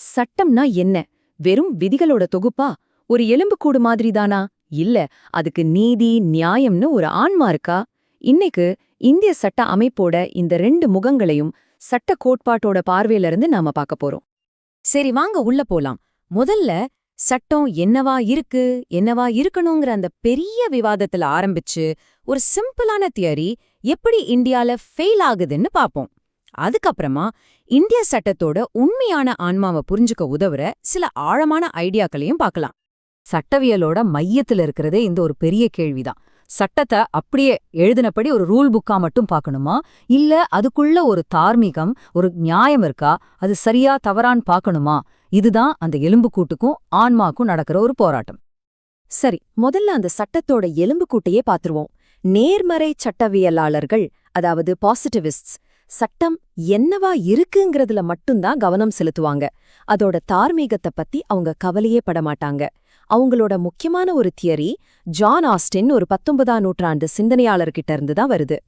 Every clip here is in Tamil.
சட்டம்னா என்ன? வெறும் விதிகளோட தொகுப்பா? ஒரு எலும்புக்கூடு மாதிரி தானா இல்ல அதுக்கு நீதி நியாயம்னு ஒரு ஆன்மா இருக்கா? இன்னைக்கு இந்திய சட்ட அமைப்போட இந்த ரெண்டு முகங்களையும் சட்ட கோட்பாட்டோட பார்வையில இருந்து நாம பார்க்க போறோம். சரி வாங்க உள்ள போலாம். முதல்ல சட்டம் என்னவா இருக்கு என்னவா இருக்கணுங்கிற அந்த பெரிய விவாதத்துல ஆரம்பிச்சு ஒரு சிம்பிளான தியரி எப்படி இந்தியால ஃபெயில் ஆகுதுன்னு பாப்போம் அதுக்கப்புறமா இந்திய சட்டத்தோட உண்மையான ஆன்மாவை புரிஞ்சுக்க உதவுற சில ஆழமான ஐடியாக்களையும் பார்க்கலாம். சட்டவியலோட மையத்துல இருக்கிறதே இந்த ஒரு பெரிய கேள்விதான். சட்டத்தை அப்படியே எழுதினபடி ஒரு ரூல் புக்கா மட்டும் பார்க்கணுமா? இல்ல அதுக்குள்ள ஒரு தார்மீகம் ஒரு நியாயம் இருக்கா? அது சரியா தவறான்னு பார்க்கணுமா? இதுதான் அந்த எலும்புக்கூட்டுக்கும் ஆன்மாக்கும் நடக்கிற ஒரு போராட்டம். சரி முதல்ல அந்த சட்டத்தோட எலும்புக்கூட்டையே பாத்துருவோம் நேர்மறை சட்டவியலாளர்கள் அதாவது பாசிட்டிவிஸ்ட்ஸ் சட்டம் என்னவா இருக்குங்கிறதுல மட்டும்தான் கவனம் செலுத்துவாங்க. அதோட தார்மீகத்தை பத்தி அவங்க கவலையே பட மாட்டாங்க அவங்களோட முக்கியமான ஒரு தியரி ஜான் ஆஸ்டின் ஒரு பத்தொன்பதாம் நூற்றாண்டு சிந்தனையாளர்கிட்ட இருந்து தான் வருது.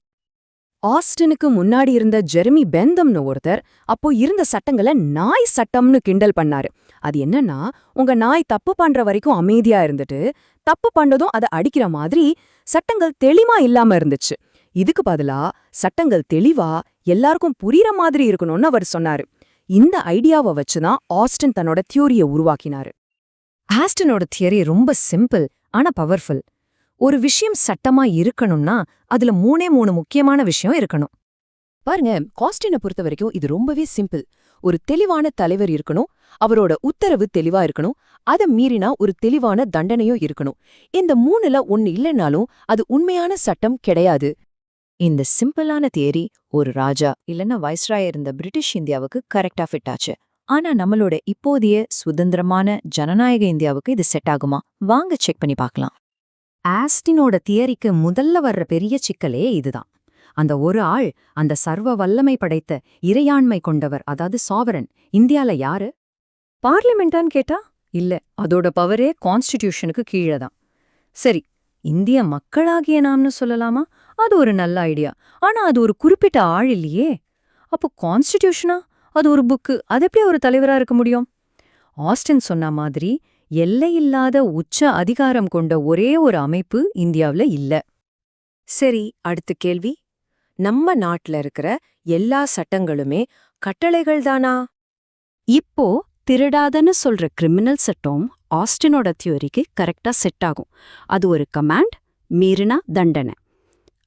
ஆஸ்டினுக்கு முன்னாடி இருந்த ஜெர்மி பெந்தம்னு ஒருத்தர் அப்போ இருந்த சட்டங்களை நாய் சட்டம்னு கிண்டல் பண்ணாரு. அது என்னன்னா உங்க நாய் தப்பு பண்ற வரைக்கும் அமைதியா இருந்துட்டு தப்பு பண்ணதும் அதை அடிக்கிற மாதிரி சட்டங்கள் தெளிமா இல்லாம இருந்துச்சு. இதுக்கு பதிலா சட்டங்கள் தெளிவா எல்லாருக்கும் புரியற மாதிரி இருக்கணும்னு அவர் சொன்னாரு. இந்த ஐடியாவை வச்சுதான் ஆஸ்டன் தன்னோட தியோரிய உருவாக்கினாரு. ஆஸ்டனோட தியரி ரொம்ப சிம்பிள் ஆனா பவர்ஃபுல். ஒரு விஷயம் சட்டமா இருக்கணும்னா அதுல மூணே மூணு முக்கியமான விஷயம் இருக்கணும். பாருங்க காஸ்டினை பொறுத்த வரைக்கும் இது ரொம்பவே சிம்பிள். ஒரு தெளிவான தலைவர் இருக்கணும் அவரோட உத்தரவு தெளிவா இருக்கணும் அதை மீறினா ஒரு தெளிவான தண்டனையும் இருக்கணும். இந்த மூணுல ஒன்னு இல்லைனாலும் அது உண்மையான சட்டம் கிடையாது. இந்த சிம்பிளான தியரி ஒரு ராஜா இல்லைன்னா வைஸ்ராய் இருந்த பிரிட்டிஷ் இந்தியாவுக்கு கரெக்டா ஃபிட் ஆச்சு. ஆனா நம்மளோட இப்போதைய சுதந்திரமான ஜனநாயக இந்தியாவுக்கு இது செட் ஆகுமா? வாங்க செக் பண்ணி பார்க்கலாம். ஆஸ்டினோட தியரிக்கு முதல்ல வர்ற பெரிய சிக்கலே இதுதான். அந்த ஒரு ஆள் அந்த சர்வ வல்லமை படைத்த இறையாண்மை கொண்டவர் அதாவது சாவரன் இந்தியால யாரு? பார்லிமெண்டான்னு கேட்டா? இல்ல அதோட பவரே கான்ஸ்டிடியூஷனுக்கு கீழே தான் சரி இந்திய மக்களாகிய நாம்னு சொல்லலாமா? அது ஒரு நல்ல ஐடியா. ஆனா அது ஒரு குறிப்பிட்ட ஆள் இல்லையே. அப்போ கான்ஸ்டிடியூஷனா? அது ஒரு புக்கு. அது எப்படி ஒரு தலைவரா இருக்க முடியும்? ஆஸ்டின் சொன்ன மாதிரி எல்லையில்லாத உச்ச அதிகாரம் கொண்ட ஒரே ஒரு அமைப்பு இந்தியாவுல இல்ல. சரி அடுத்த கேள்வி. நம்ம நாட்டுல இருக்கிற எல்லா சட்டங்களுமே கட்டளைகள் தானா? இப்போ திருடாதன்னு சொல்ற கிரிமினல் சட்டம் ஆஸ்டினோட தியோரிக்கு கரெக்டா செட் ஆகும். அது ஒரு கமாண்ட் மீறினா தண்டனை.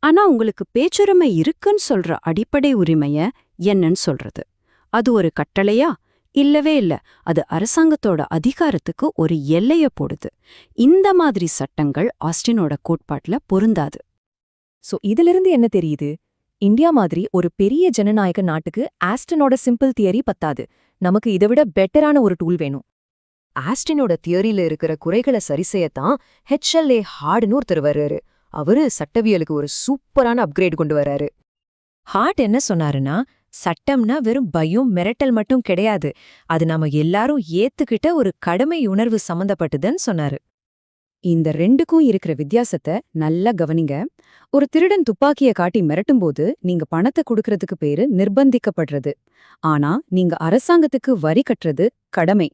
ஆனா உங்களுக்கு பேச்சுரிமை இருக்குன்னு சொல்ற அடிப்படை உரிமைய என்னன்னு சொல்றது. அது ஒரு கட்டளையா? இல்லவே இல்ல. அது அரசாங்கத்தோட அதிகாரத்துக்கு ஒரு எல்லைய போடுது. இந்த மாதிரி சட்டங்கள் ஆஸ்டினோட கோட்பாட்டுல பொருந்தாது. சோ இதிலிருந்து என்ன தெரியுது? இந்தியா மாதிரி ஒரு பெரிய ஜனநாயக நாட்டுக்கு ஆஸ்டனோட சிம்பிள் தியரி பத்தாது. நமக்கு இதை விட பெட்டரான ஒரு டூல் வேணும். ஆஸ்டினோட தியரியில இருக்கிற குறைகளை சரிசெய்யத்தான் ஹெச்எல்ஏ ஹார்டுன்னு ஒருத்தர் வர்றாரு அவரு சட்டவியலுக்கு ஒரு சூப்பரான அப்கிரேட் கொண்டு வர்றாரு. ஹார்ட் என்ன சொன்னாருன்னா சட்டம்னா வெறும் பயம் மிரட்டல் மட்டும் கிடையாது. அது நாம எல்லாரும் ஏத்துக்கிட்ட ஒரு கடமை உணர்வு சம்பந்தப்பட்டதுன்னு சொன்னாரு. இந்த ரெண்டுக்கும் இருக்கிற வித்தியாசத்தை நல்லா கவனிங்க. ஒரு திருடன் துப்பாக்கிய காட்டி மிரட்டும்போது நீங்க பணத்தை கொடுக்கறதுக்கு பேரு நிர்பந்திக்கப்படுறது. ஆனா நீங்க அரசாங்கத்துக்கு வரி கட்டுறது கடமை.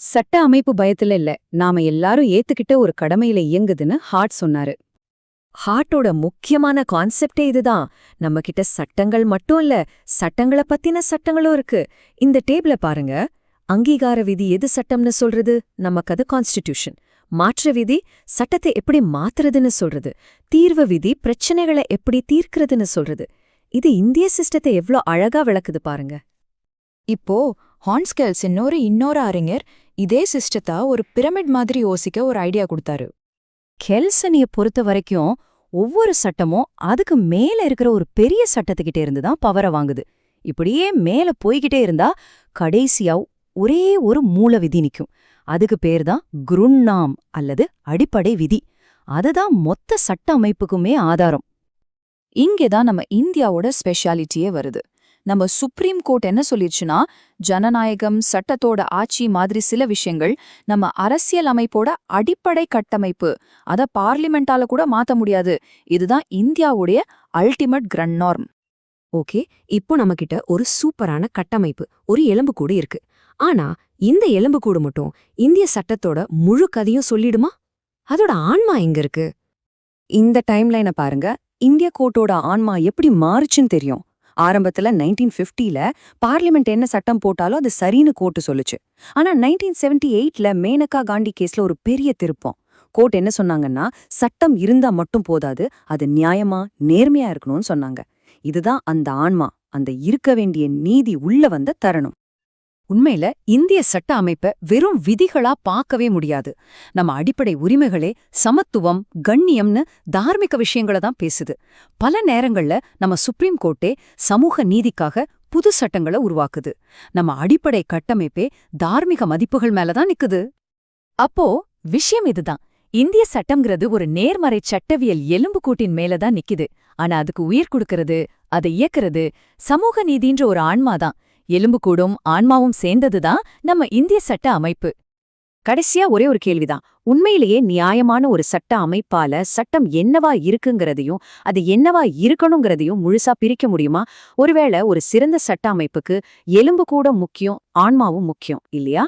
சட்ட அமைப்பு பயத்துல இல்ல. நாம எல்லாரும் ஏத்துக்கிட்ட ஒரு கடமையில இயங்குதுன்னு ஹார்ட் சொன்னாரு. ஹார்ட்டோட முக்கியமான கான்செப்டே இதுதான். நம்ம கிட்ட சட்டங்கள் மட்டும் இல்ல சட்டங்கள பத்தின சட்டங்களும் இருக்கு. இந்த டேபிள பாருங்க. அங்கீகார விதி எது சட்டம்னு சொல்றது? நமக்கு அது கான்ஸ்டிடியூஷன் மாற்ற விதி சட்டத்தை எப்படி மாத்துறதுன்னு சொல்றது. தீர்வு விதி பிரச்சனைகளை எப்படி தீர்க்கிறதுன்னு சொல்றது. இது இந்திய சிஸ்டத்தை எவ்ளோ அழகா விளக்குது பாருங்க. இப்போ ஹான்ஸ்கெல்ஸ் இன்னொரு இன்னொரு அறிஞர் இதே சிஸ்டத்தா ஒரு பிரமிட் மாதிரி யோசிக்க ஒரு ஐடியா கொடுத்தாரு. கெல்சனிய பொறுத்த வரைக்கும் ஒவ்வொரு சட்டமும் அதுக்கு மேல இருக்கிற ஒரு பெரிய சட்டத்துக்கிட்டே இருந்து தான் பவரை வாங்குது. இப்படியே மேல போய்கிட்டே இருந்தா கடைசியா ஒரே ஒரு மூல விதி நிக்கும். அதுக்கு பேர் தான் குருண்ணாம் அல்லது அடிப்படை விதி. அதுதான் மொத்த சட்ட அமைப்புக்குமே ஆதாரம். இங்கேதான் நம்ம இந்தியாவோட ஸ்பெஷாலிட்டியே வருது. நம்ம சுப்ரீம் கோர்ட் என்ன சொல்லிடுச்சுன்னா ஜனநாயகம் சட்டத்தோட ஆட்சி மாதிரி சில விஷயங்கள் நம்ம அரசியல் அமைப்போட அடிப்படை கட்டமைப்பு. அத பார்லிமெண்டால கூட மாத்த முடியாது. இதுதான் இந்தியாவுடைய அல்டிமேட் கிரண்ட் நார்ம் ஓகே? இப்போ நம்மகிட்ட ஒரு சூப்பரான கட்டமைப்பு ஒரு எலும்பு கூட இருக்கு. ஆனா இந்த எலும்புக்கூடு மட்டும் இந்திய சட்டத்தோட முழு கதையும் சொல்லிடுமா? அதோட ஆன்மா எங்க இருக்கு? இந்த டைம்லைனை பாருங்க. இந்திய கோர்ட்டோட ஆன்மா எப்படி மாறுச்சுன்னு தெரியும். ஆரம்பத்துல நைன்டீன் ஃபிஃப்டியில பார்லிமெண்ட் என்ன சட்டம் போட்டாலும் அது சரின்னு கோர்ட்டு சொல்லுச்சு. ஆனா நைன்டீன் செவன்டி எயிட்ல மேனகா காந்தி கேஸ்ல ஒரு பெரிய திருப்பம். கோர்ட் என்ன சொன்னாங்கன்னா சட்டம் இருந்தா மட்டும் போதாது அது நியாயமா நேர்மையா இருக்கணும்னு சொன்னாங்க. இதுதான் அந்த ஆன்மா அந்த இருக்க வேண்டிய நீதி உள்ள வந்த தரணும். உண்மையில இந்திய சட்ட அமைப்ப வெறும் விதிகளா பார்க்கவே முடியாது. நம்ம அடிப்படை உரிமைகளே சமத்துவம் கண்ணியம்னு தார்மிக விஷயங்கள தான் பேசுது. பல நேரங்கள்ல நம்ம சுப்ரீம் கோர்ட்டே சமூக நீதிக்காக புது சட்டங்களை உருவாக்குது. நம்ம அடிப்படை கட்டமைப்பே தார்மீக மதிப்புகள் மேல தான் நிக்குது. அப்போ விஷயம் இதுதான். இந்திய சட்டம்ங்கிறது ஒரு நேர்மறை சட்டவியல் எலும்புக்கூட்டின் மேல தான் நிக்குது. ஆனா அதுக்கு உயிர் கொடுக்கறது அதை இயக்குறது சமூக நீதின்ற ஒரு ஆன்மாதான் எலும்புக்கூடும் ஆன்மாவும் சேர்ந்ததுதான் நம்ம இந்திய சட்ட அமைப்பு. கடைசியா ஒரே ஒரு கேள்விதான். உண்மையிலேயே நியாயமான ஒரு சட்ட அமைப்பால சட்டம் என்னவா இருக்குங்கிறதையும் அது என்னவா இருக்கணுங்கிறதையும் முழுசா பிரிக்க முடியுமா? ஒருவேளை ஒரு சிறந்த சட்ட அமைப்புக்கு எலும்பு கூட முக்கியம் ஆன்மாவும் முக்கியம் இல்லையா?